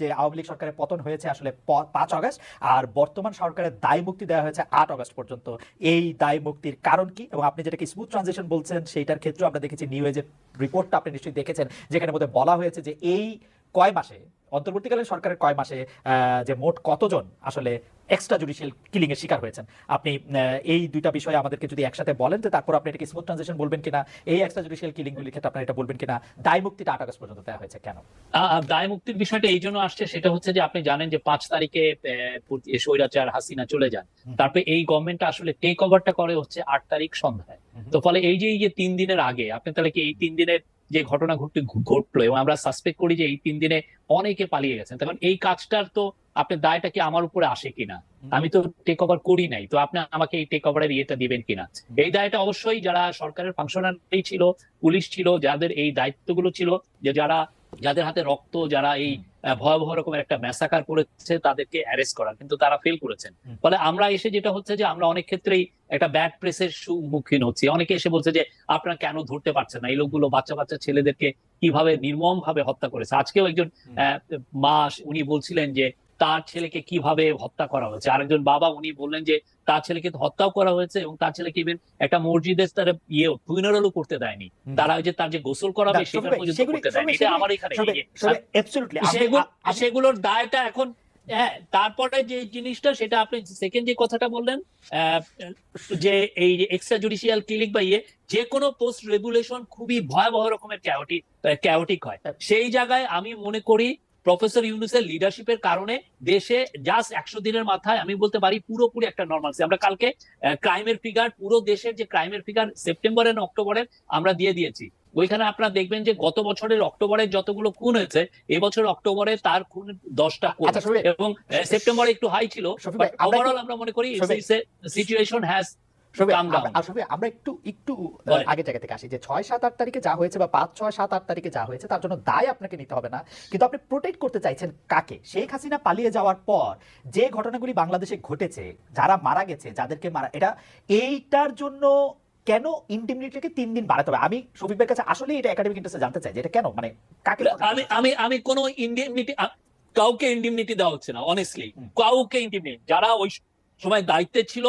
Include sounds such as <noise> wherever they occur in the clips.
যে আওয়ামী লীগ সরকারের পতন হয়েছে আসলে পাঁচ অগস্ট আর বর্তমান সরকারের দায় মুক্তি দেওয়া হয়েছে আট অগস্ট পর্যন্ত। এই দায় মুক্তির কারণ কি? এবং আপনি যেটাকে স্মুথ ট্রানজিশন বলছেন, সেইটার ক্ষেত্রে আমরা দেখেছি নিউ এজের রিপোর্টটা আপনি নিশ্চয়ই দেখেছেন, যেখানে মধ্যে বলা হয়েছে যে এই কয় মাসে অন্তর্বর্তীকালীন সরকারের কয় মাসে যে মোট কতজন আসলে এক্সট্রা জুডিশিয়াল কিলিং এর শিকার হয়েছেন? আপনি এই দুইটা বিষয়ে আমাদেরকে যদি একসাথে বলেন তো তারপর আপনি এটাকে স্মুথ ট্রানজিশন বলবেন কিনা? এই এক্সট্রা জুডিশিয়াল কিলিং গুলির ক্ষেত্রে আপনারা এটা বলবেন কিনা? দায় মুক্তিটা আট আগস্ট পর্যন্ত দেওয়া হয়েছে কেন? আহ, দায় মুক্তির বিষয়টা এই জন্য আসছে সেটা হচ্ছে যে আপনি জানেন যে পাঁচ তারিখে স্বৈরাচার হাসিনা চলে যান। তারপরে এই গভর্নমেন্টটা আসলে টেক ওভারটা করে হচ্ছে আট তারিখ সন্ধ্যায়। তো ফলে এই যে এই যে তিন দিনের আগে আপনি তাহলে কি এই তিন দিনের যে ঘটনা ঘটতে ঘটলো এবং আমরা সাসপেক্ট করি যে এই তিন দিনে অনেকে পালিয়ে গেছেন তখন এই কাজটার তো আপনি দায়টা কি আমার উপরে আসে কিনা? আমি তো টেক ওভার করি নাই তো আপনি আমাকে এই টেক ওভারের ইয়েটা দিবেন কিনা? এই দায়টা অবশ্যই যারা সরকারের ফাংশনারি ছিল পুলিশ ছিল যাদের এই দায়িত্বগুলো ছিল যে যারা যাদের হাতে রক্ত যারা এই ভয়াবহ রকমের একটা ম্যাসাকার করেছে তাদেরকে অ্যারেস্ট করা। কিন্তু তারা ফেল করেছেন। ফলে আমরা এসে যেটা হচ্ছে যে আমরা অনেক ক্ষেত্রেই একটা ব্যাড প্রেসের সম্মুখীন হচ্ছি। অনেকে এসে বলছে যে আপনারা কেন ধরতে পারছেন না? এই লোকগুলো বাচ্চা বাচ্চা ছেলেদেরকে কীভাবে নির্মম ভাবে হত্যা করেছে? আজকেও একজন মা উনি বলছিলেন যে তার ছেলেকে কীভাবে হত্যা করা হয়েছে? আরেকজন বাবা উনি বললেন যে তার ছেলেকে হত্যাও করা হয়েছে এবং তার ছেলেকে ইভেন একটা মসজিদে তারা ইয়ে ফুইনারলও করতে দেয়নি। তারা যে তার যে গোসল করাবে সেটা পর্যন্ত করতে দেয়নি। এটা আমার এখানে যে- সেগুলোর দায়টা এখন হ্যাঁ তারপরে যে জিনিসটা সেটা আপনি সেকেন্ড যে কথাটা বললেন আহ, যে এই এক্সট্রা জুডিশিয়াল ক্লিনিক বা ইয়ে যে কোনো পোস্ট রেগুলেশন খুবই ভয়াবহ রকমের ক্যাওটিক ক্যাওটিক হয়। সেই জায়গায় আমি মনে করি প্রফেসর ইউনুসের লিডারশিপের কারণে দেশে জাস্ট একশো দিনের মাথায় আমি বলতে পারি পুরোপুরি একটা নর্মালসি আমরা কালকে ক্রাইমের ফিগার পুরো দেশের যে ক্রাইমের ফিগার সেপ্টেম্বর এন্ড অক্টোবরের আমরা দিয়ে দিয়েছি ওইখানে আপনারা দেখবেন যে গত বছরের অক্টোবরের যতগুলো খুন হয়েছে এবছর অক্টোবরে তার খুন দশটা কম আচ্ছা, এবং সেপ্টেম্বরে একটু হাই ছিল ওভারঅল আমরা মনে করি সিচুয়েশন হ্যাজ. আমরা- একটু একটু আগে জায়গা থেকে আসি যে ছয় সাত আট তারিখে যা হয়েছে বা পাঁচ ছয় সাত আট তারিখে যা হয়েছে তার জন্য দায় আপনাকে নিতে হবে না। কিন্তু আপনি প্রোটেক্ট করতে চাইছেন কাকে? শেখ হাসিনা পালিয়ে যাওয়ার পর যে ঘটনাগুলি বাংলাদেশে ঘটেছে যারা মারা গেছে যাদেরকে মারা এটা এইটার জন্য কেন ইন্ডিমিনিটিকে তিন দিন বাড়াতে হবে? আমি শফিক ভাইয়ের কাছে আসলে এটা একাডেমিক ইন্টারেস্টে জানতে চাই যে এটা কেন? মানে কাকে আমি আমি আমি কোনো ইন্ডিমনিটি কাউকে ইন্ডিমনিটি দেওয়া হচ্ছে না অনেস্টলি কাউকে ইন্ডিমনিটি যারা ওই সময় দায়িত্বে ছিল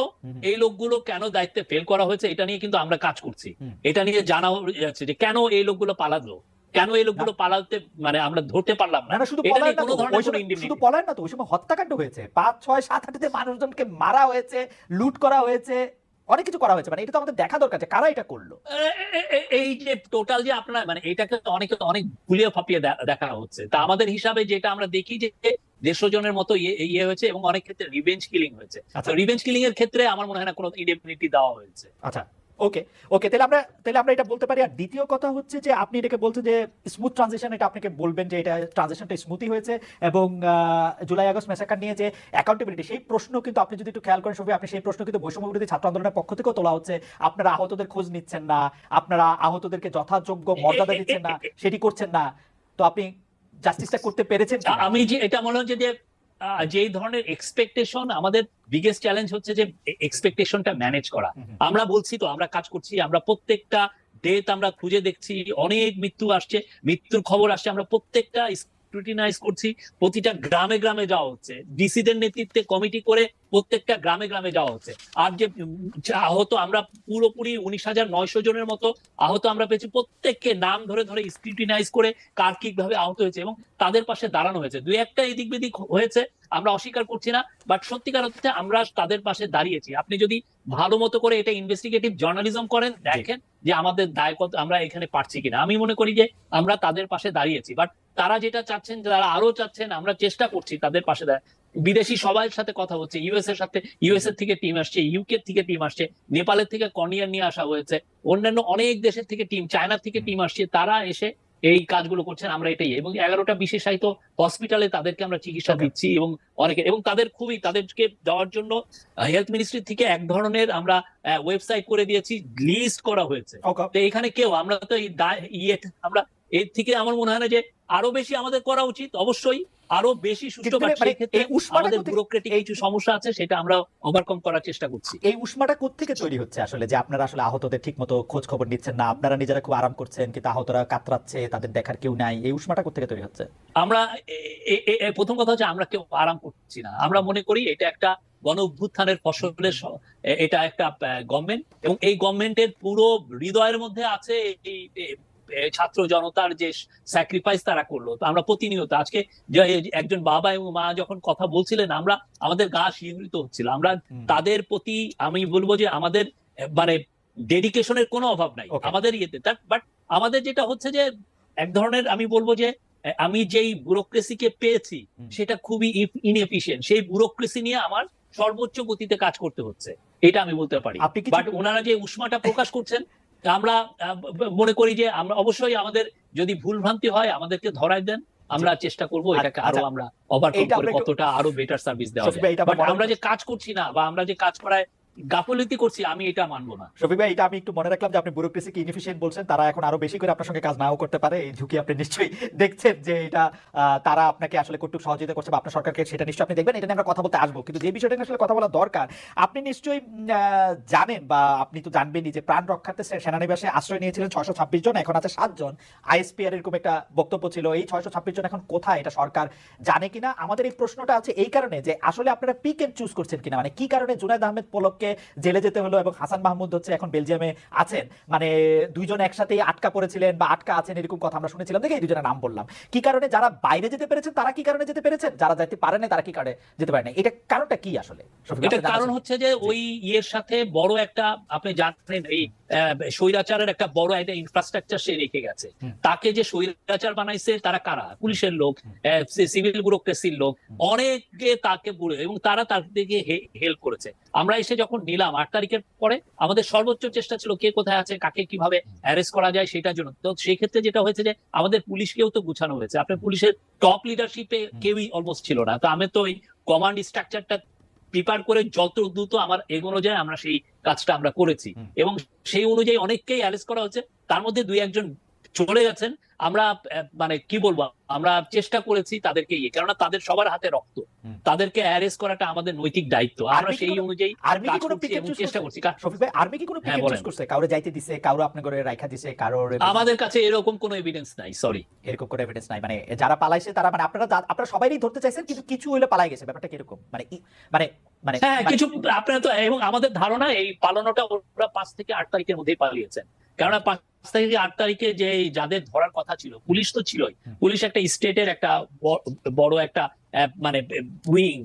এই লোকগুলো কেন দায়িত্বে ফেল করা হয়েছে এটা নিয়ে কিন্তু আমরা কাজ করছি। এটা নিয়ে জানা যাচ্ছে যে কেন এই লোকগুলো পালালো? কেন এই লোকগুলো পালাতে মানে আমরা ধরতে পারলাম না? শুধু শুধু পলায়ন না তো ওই সময় হত্যাকাণ্ড হয়েছে। পাঁচ ছয় সাত আটতে মানুষজনকে মারা হয়েছে লুট করা হয়েছে অনেক কিছু করা হয়েছে। মানে এটা তো আমাদের দেখা দরকার যে কারা এটা করল। এই যে টোটাল যে আপনার মানে এটাকে অনেকে অনেক গুলিয়ে ফাপিয়ে দেখা হচ্ছে। তা আমাদের হিসাবে যেটা আমরা দেখি যে দেড়শো জনের মতো ইয়ে ইয়ে হয়েছে এবং অনেক ক্ষেত্রে রিভেঞ্জ কিলিং হয়েছে। আচ্ছা। রিভেঞ্জ কিলিং এর ক্ষেত্রে আমার মনে হয় না কোনো ইন্ডেমনিটি দেওয়া হয়েছে। আচ্ছা। ওকে ওকে তাহলে আমরা তাহলে আমরা এটা বলতে পারি। আর দ্বিতীয় কথা হচ্ছে যে আপনি এটাকে বলছেন যে স্মুথ ট্রানজিশন এটা আপনাকে বলবেন যে এটা ট্রানজিশনটা স্মুথই হয়েছে এবং জুলাই আগস্ট মেসাকার নিয়ে যে অ্যাকাউন্টেবিলিটি সেই প্রশ্ন কিন্তু আপনি যদি একটু খেয়াল করেন সবাই আপনি সেই প্রশ্ন কিন্তু বৈষম্য বিরোধী ছাত্র আন্দোলনের পক্ষ থেকেও তোলা হচ্ছে। আপনারা আহতদের খোঁজ নিচ্ছেন না আপনারা আহতদেরকে যথাযোগ্য মর্যাদা দিচ্ছেন না <laughs> সেটি করছেন না। তো আপনি জাস্টিসটা করতে পেরেছেন আমি যে এটা মনে হচ্ছে যে যে এই ধরনের এক্সপেকটেশন আমাদের বিগেস্ট চ্যালেঞ্জ হচ্ছে যে এক্সপেকটেশনটা ম্যানেজ করা। আমরা বলছি তো আমরা কাজ করছি আমরা প্রত্যেকটা ডেট আমরা খুঁজে দেখছি অনেক মৃত্যু আসছে মৃত্যুর খবর আসছে আমরা প্রত্যেকটা স্ক্রুটিনাইজ করছি প্রতিটা গ্রামে গ্রামে যাওয়া হচ্ছে। ডিসিদের নেতৃত্বে কমিটি করে প্রত্যেকটা গ্রামে গ্রামে যাওয়া হচ্ছে। আর যে আহত আমরা পুরোপুরি উনিশ হাজার নয়শো জনের মতো আহত আমরা পেয়েছি। প্রত্যেককে নাম ধরে ধরে স্ক্রুটিনাইজ করে কার কীভাবে আহত হয়েছে এবং তাদের পাশে দাঁড়ানো হয়েছে। দুই একটা এদিক বেদিক হয়েছে আমরা অস্বীকার করছি না বাট সত্যিকার হচ্ছে আমরা তাদের পাশে দাঁড়িয়েছি। আপনি যদি ভালো মতো করে এটা ইনভেস্টিগেটিভ জার্নালিজম করেন দেখেন যে আমাদের দায় কত, আমরা এখানে পারছি কিনা। আমি মনে করি যে আমরা তাদের পাশে দাঁড়িয়েছি বাট তারা যেটা চাচ্ছেন তারা আরও চাচ্ছেন, আমরা চেষ্টা করছি তাদের পাশে বিদেশি সবার সাথে কথা হচ্ছে ইউএস এর সাথে ইউএস এর থেকে টিম আসছে ইউকে থেকে টিম আসছে, নেপালের থেকে কর্নিয়ার নিয়ে আসা হয়েছে, অন্যান্য অনেক দেশের থেকে টিম চায়নার থেকে টিম আসছে, তারা এসে এই কাজগুলো করছেন আমরা এটাই। এবং এগারোটা বিশেষায়িত হসপিটালে তাদেরকে আমরা চিকিৎসা দিচ্ছি এবং অনেকে এবং তাদের খুবই তাদেরকে দেওয়ার জন্য হেলথ মিনিস্ট্রি থেকে এক ধরনের আমরা ওয়েবসাইট করে দিয়েছি লিস্ট করা হয়েছে। তো এখানে কেউ আমরা তো ইয়ে আমরা এর থেকে আমার মনে হয় না যে আরও বেশি আমাদের করা উচিত অবশ্যই। আরও বেশি মানে এই উষ্মাটা আমাদের ব্যুরোক্রেটিক কিছু সমস্যা আছে সেটা আমরা ওভারকাম করার চেষ্টা করছি। এই উষ্মাটা কোত্থেকে তৈরি হচ্ছে আসলে? যে আপনারা আসলে আহতদের ঠিক মতো খোঁজ খবর নিচ্ছেন না আপনারা নিজেরা খুব আরাম করছেন কিন্তু আহতরা কাতরাচ্ছে তাদের দেখার কেউ নাই এই উষ্মাটা কোত্থেকে তৈরি হচ্ছে? আমরা প্রথম কথা হচ্ছে আমরা কেউ আরাম করছি না। আমরা মনে করি এটা একটা গণ অভ্যুত্থানের ফসলের এটা একটা গভর্নমেন্ট এবং এই গভর্নমেন্টের পুরো হৃদয়ের মধ্যে আছে এই ছাত্র জনতার যে স্যাক্রিফাইস তারা করল। আমরা প্রতিনিয়ত আজকে একজন বাবা এবং মা যখন কথা বলছিলেন আমরা আমাদের গা শিহরিত হচ্ছিল। আমরা তাদের প্রতি আমি বলব যে আমাদের মানে ডেডিকেশনের কোনো অভাব নাই। আমাদের ইয়েতে। বাট আমাদের যেটা হচ্ছে যে এক ধরনের আমি বলব যে আমি যেই ব্যুরোক্রেসিকে পেয়েছি সেটা খুবই ইনএফিশিয়েন্ট সেই ব্যুরোক্রেসি নিয়ে আমার সর্বোচ্চ গতিতে কাজ করতে হচ্ছে। এটা আমি বলতে পারি। বাট ওনারা যে উষ্মাটা প্রকাশ করছেন আমরা মনে করি যে আমরা অবশ্যই আমাদের যদি ভুল ভ্রান্তি হয় আমাদেরকে ধরাই দেন। আমরা চেষ্টা করব এটাকে আরও আচ্ছা, আমরা ওভারকাম করে কতটা আরও বেটার সার্ভিস দেওয়া শফিক যায়। বাট আমরা যে কাজ করছি না বা আমরা যে কাজ করায় গাফলতি করছি, আমি এটা মানবো না। শফিক ভাই, এটা আমি একটু মনে রাখলাম যে আপনি ব্যুরোক্রেসিকে ইনএফিশিয়েন্ট বলছেন, তারা এখন আরও বেশি করে আপনার সঙ্গে কাজ নাও করতে পারে। এই ঝুঁকি আপনি নিশ্চয়ই দেখছেন যে এটা তারা আপনাকে আসলে কটুক সহযোগিতা করছে বা আপনার সরকারকে সেটা নিশ্চয়ই আপনি দেখবেন। এটা নিয়ে আমরা কথা বলতে আসব। কিন্তু যে বিষয়টা আসলে কথা বলা দরকার, আপনি নিশ্চয়ই জানেন বা আপনি তো জানবেনই যে প্রাণ রক্ষার্থে সেনানিবাসে আশ্রয় নিয়েছিলেন ছয়শো ছাব্বিশ জন, এখন আছে সাতজন আইএসপিআর এরকম একটা বক্তব্য ছিল, এই ছয়শো ছাব্বিশ জন এখন কোথায়? এটা সরকার জানে কিনা? আমাদের এই প্রশ্নটা আছে এই কারণে যে আসলে আপনারা পিক এন্ড চুজ করছেন কিনা? মানে কি কারণে জুনায়দ আহমেদ পলককে জেলে যেতে হলো এবং হাসান মাহমুদ হচ্ছে এখন বেলজিয়ামে আছেন। মানে দুইজন একসাথেই আটকা পড়েছিলেন বা আটকা আছেন এরকম কথা আমরা শুনেছিলাম। দেখে এই দুজনের নাম বললাম। কি কারণে যারা বাইরে যেতে পেরেছেন তারা কি কারণে যেতে পেরেছেন? যারা যেতে পারেন না তারা কি কারণে যেতে পারেন এটা কারণটা কি আসলে? এটা কারণ হচ্ছে যে ওই ইয়ের সাথে বড় একটা আপনি জানেন এই স্বৈরাচারের একটা বড় একটা ইনফ্রাস্ট্রাকচার সে রেখে গেছে। তাকে যে স্বৈরাচার বানাইছে তারা কারা? পুলিশের লোক। সিভিল ব্যুরোক্রেসির লোক। অনেকে তাকে এবং তারা তার দিকে হেল্প করেছে। আমরা এসে যখন নিলাম আট তারিখের পরে আমাদের সর্বোচ্চ চেষ্টা ছিল কে কোথায় আছে কাকে কীভাবে অ্যারেস্ট করা যায় সেটার জন্য। তো সেই ক্ষেত্রে যেটা হয়েছে যে আমাদের পুলিশকেও তো গুছানো হয়েছে। আপনার পুলিশের টপ লিডারশিপে কেউই অলমোস্ট ছিল না। তো আমি তো ওই কমান্ড স্ট্রাকচারটা প্রিপার করে যত দ্রুত আমার এগোনো যায় আমরা সেই কাজটা আমরা করেছি। এবং সেই অনুযায়ী অনেককেই অ্যারেস্ট করা হচ্ছে। তার মধ্যে দুই একজন চলে গেছেন আমরা মানে কি বলব আমরা চেষ্টা করেছি তাদেরকে ইয়ে কেননা তাদের সবার হাতে রক্ত। তাদেরকে অ্যারেস্ট করাটা আমাদের নৈতিক দায়িত্ব। আমরা সেই অনুযায়ী আর্মি কি কোনো চেষ্টা করছি। কা- ভাই আর্মি কি কোনো পিক হ্যাঁ, চুজ করছে? কাউরে যাইতে দিছে কাউরে আপনি করে রাখা দিছে কারোর আমাদের কাছে এরকম কোনো এভিডেন্স নাই সরি এরকম কোনো এভিডেন্স নাই। মানে যারা পালাইছে তারা মানে আপনারা আপনারা সবাইই ধরতে চাইছেন কিন্তু কিছু হইলে পালাই গেছে ব্যাপারটা কীরকম? মানে ই- মানে মানে হ্যাঁ মানে- কিছু আপনার তো এবং আমাদের ধারণা এই পালানোটা ওরা পাঁচ থেকে আট তারিখের মধ্যেই পালিয়েছেন। কেননা পাঁচ থেকে আট তারিখে যে যাদের ধরার কথা ছিল পুলিশ তো ছিলই। পুলিশ একটা স্টেটের একটা বড় একটা মানে উইং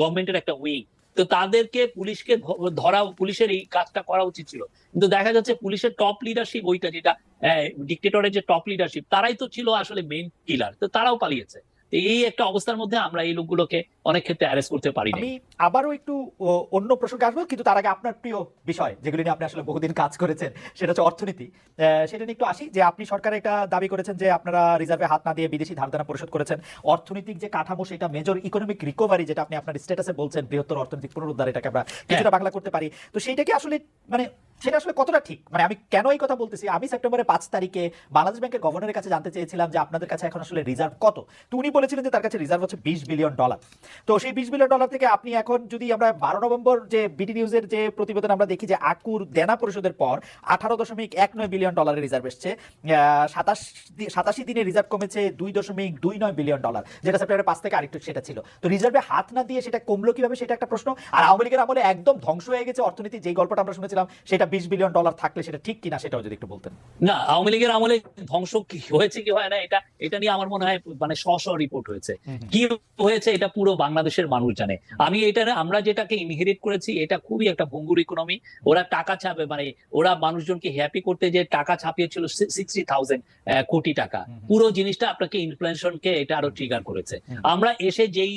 গভর্নমেন্টের একটা উইং। তো তাদেরকে পুলিশকে ধরা পুলিশের এই কাজটা করা উচিত ছিল। কিন্তু দেখা যাচ্ছে পুলিশের টপ লিডারশিপ ওইটা যেটা ডিক্টেটরের যে টপ লিডারশিপ তারাই তো ছিল আসলে মেইন কিলার তো তারাও পালিয়েছে। তো এই একটা অবস্থার মধ্যে আমরা এই লোকগুলোকে অনেক ক্ষেত্রে অ্যারেস্ট করতে পারি আমি আবারও একটু অন্য প্রসঙ্গে আসব কিন্তু তার আগে আপনার প্রিয় বিষয় যেগুলি নিয়ে আপনি আসলে বহুদিন কাজ করেছেন সেটা হচ্ছে অর্থনীতি। সেটা নিয়ে একটু আসি যে আপনি সরকার একটা দাবি করেছেন যে আপনারা রিজার্ভে হাত না দিয়ে বিদেশি ধারদানা পরিশোধ করেছেন। অর্থনৈতিক যে কাঠামো সেটা মেজর ইকোনমিক রিকভারি যেটা আপনি আপনার স্ট্যাটাসে বলছেন বৃহত্তর অর্থনৈতিক পুনরুদ্ধার এটাকে আমরা কিছুটা বাংলা করতে পারি। তো সেইটা কি আসলে মানে সেটা আসলে কতটা ঠিক? মানে আমি কেন এই কথা বলতেছি? আমি সেপ্টেম্বরের পাঁচ তারিখে বাংলাদেশ ব্যাংকের গভর্নরের কাছে জানতে চেয়েছিলাম যে আপনাদের কাছে এখন আসলে রিজার্ভ কত? তো উনি বলেছিলেন যে তার কাছে রিজার্ভ হচ্ছে বিশ বিলিয়ন ডলার তো সেই বিশ বিলিয়ন ডলার থেকে আপনি এখন যদি আমরা বারো নভেম্বর যে বিডি নিউজের যে প্রতিবেদন আমরা দেখি যে আকুর দেনা পরিশোধের পর আঠারো দশমিক এক নয় বিলিয়ন ডলারের রিজার্ভ এসছে সাতাশ সাতাশি দিনে রিজার্ভ কমেছে দুই দশমিক দুই নয় বিলিয়ন ডলার যেটা সেপ্টেম্বরের পাঁচ থেকে আরেকটু সেটা ছিল। তো রিজার্ভে হাত না দিয়ে সেটা কমলো কীভাবে সেটা একটা প্রশ্ন। আর আওয়ামী লীগের আমলে একদম ধ্বংস হয়ে গেছে অর্থনীতি যেই গল্পটা আমরা শুনেছিলাম সেটা বিশ বিলিয়ন ডলার থাকলে সেটা ঠিক কিনা সেটাও যদি একটু বলতেন। না আওয়ামী লীগের আমলে ধ্বংস কি হয়েছে কি হয় না এটা এটা নিয়ে আমার মনে হয় মানে স্ব রিপোর্ট হয়েছে। কি হয়েছে এটা পুরো বাংলাদেশের মানুষ জানে। আমি এটা আমরা যেটাকে ইনহেরিট করেছি এটা খুবই একটা ভঙ্গুর ইকোনমি ওরা টাকা ছাপে মানে ওরা মানুষজনকে হ্যাপি করতে যে টাকা ছাপিয়েছিল সিক্সটি থাউজেন্ড কোটি টাকা। পুরো জিনিসটা আপনাকে ইনফ্লেশনকে এটা আরও ট্রিগার করেছে। আমরা এসে যেই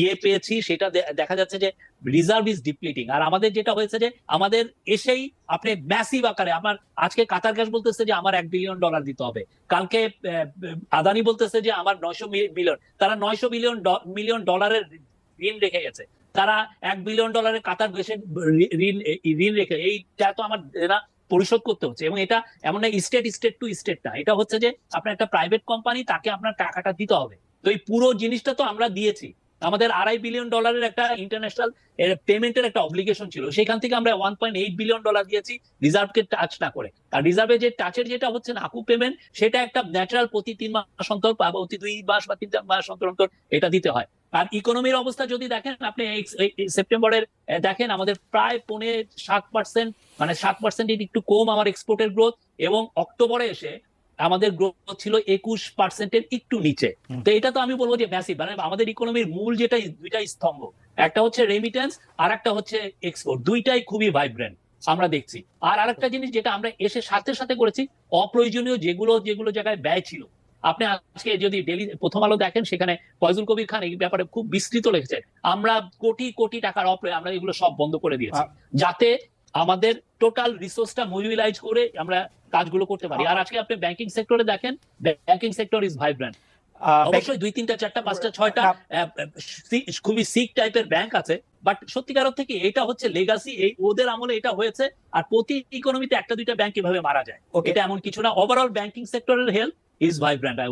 ইয়ে পেয়েছি সেটা দেখা যাচ্ছে যে রিজার্ভ ইজ ডিপ্লিটিং আর আমাদের যেটা হয়েছে যে, আমাদের এসেই আপনি ম্যাসিভ আকারে, আমার আজকে কাতার গ্যাস বলতেছে যে আমার এক বিলিয়ন ডলার দিতে হবে। কালকে আদানি বলতেছে যে আমার নয়শো বিলিয়ন তারা নয়শো বিলিয়ন মিলিয়ন ডলারের ঋণ রেখে গেছে। তারা এক বিলিয়ন ডলারের কাতার দেশের ঋণ ঋণ রেখে এইটা তো আমার এরা পরিশোধ করতে হচ্ছে। এবং এটা এমন না স্টেট স্টেট টু স্টেট না। এটা হচ্ছে যে, আপনার একটা প্রাইভেট কোম্পানি তাকে আপনার টাকাটা দিতে হবে। তো এই পুরো জিনিসটা তো আমরা দিয়েছি। আমাদের আড়াই বিলিয়ন ডলারের একটা ইন্টারন্যাশনাল পেমেন্টের একটা অব্লিগেশন ছিল। সেখান থেকে আমরা one point eight billion dollar দিয়েছি রিজার্ভকে টাচ না করে। আর রিজার্ভে যে টাচের যেটা হচ্ছে না আকু পেমেন্ট সেটা একটা ন্যাচারাল প্রতি তিন মাস অন্তর প্রতি দুই মাস বা তিন মাস অন্তর অন্তর এটা দিতে হয়। আর ইকোনমির অবস্থা যদি দেখেন, আপনি সেপ্টেম্বরের দেখেন আমাদের প্রায় পৌনে সাত পার্সেন্ট মানে সাত পার্সেন্ট একটু কম আমার এক্সপোর্টের গ্রোথ এবং অক্টোবরে এসে আমাদের গ্রোথ ছিল একুশ পার্সেন্টের একটু নিচে। তো এটা তো আমি বলব যে ম্যাসিভ মানে আমাদের ইকোনমির মূল যেটা দুইটাই স্তম্ভ। একটা হচ্ছে রেমিটেন্স আর একটা হচ্ছে এক্সপোর্ট দুইটাই খুবই ভাইব্রেন্ট আমরা দেখছি। আর আরেকটা জিনিস যেটা আমরা এসে সাথে সাথে করেছি অপ্রয়োজনীয় যেগুলো যেগুলো জায়গায় ব্যয় ছিল। আপনি আজকে যদি ডেলি প্রথম আলো দেখেন সেখানে ফয়জুল কবির খান এই ব্যাপারে খুব বিস্তৃত লিখেছে আমরা কোটি কোটি টাকার অপ্রয়োগ আমরা এগুলো সব বন্ধ করে দিয়েছি। যাতে আমাদের টোটাল রিসোর্সটা মোবিলাইজ করে আমরা কাজগুলো করতে পারি। আর আজকে আপনি ব্যাংকিং সেক্টরে দেখেন ব্যাংকিং সেক্টর ইজ ভাইব্রেন্ট অবশ্যই দুই তিনটা চারটা পাঁচটা ছয়টা খুবই সিক টাইপের ব্যাংক আছে বাট সত্যিকার থেকে এটা হচ্ছে লেগাসি এই ওদের আমলে এটা হয়েছে আর প্রতি ইকোনমিতে একটা দুইটা ব্যাংক এভাবে মারা যায়. এটা এমন কিছু না। ওভারঅল ব্যাংকিং সেক্টরের হেলথ ইজ ভাইব্রেন্ট আই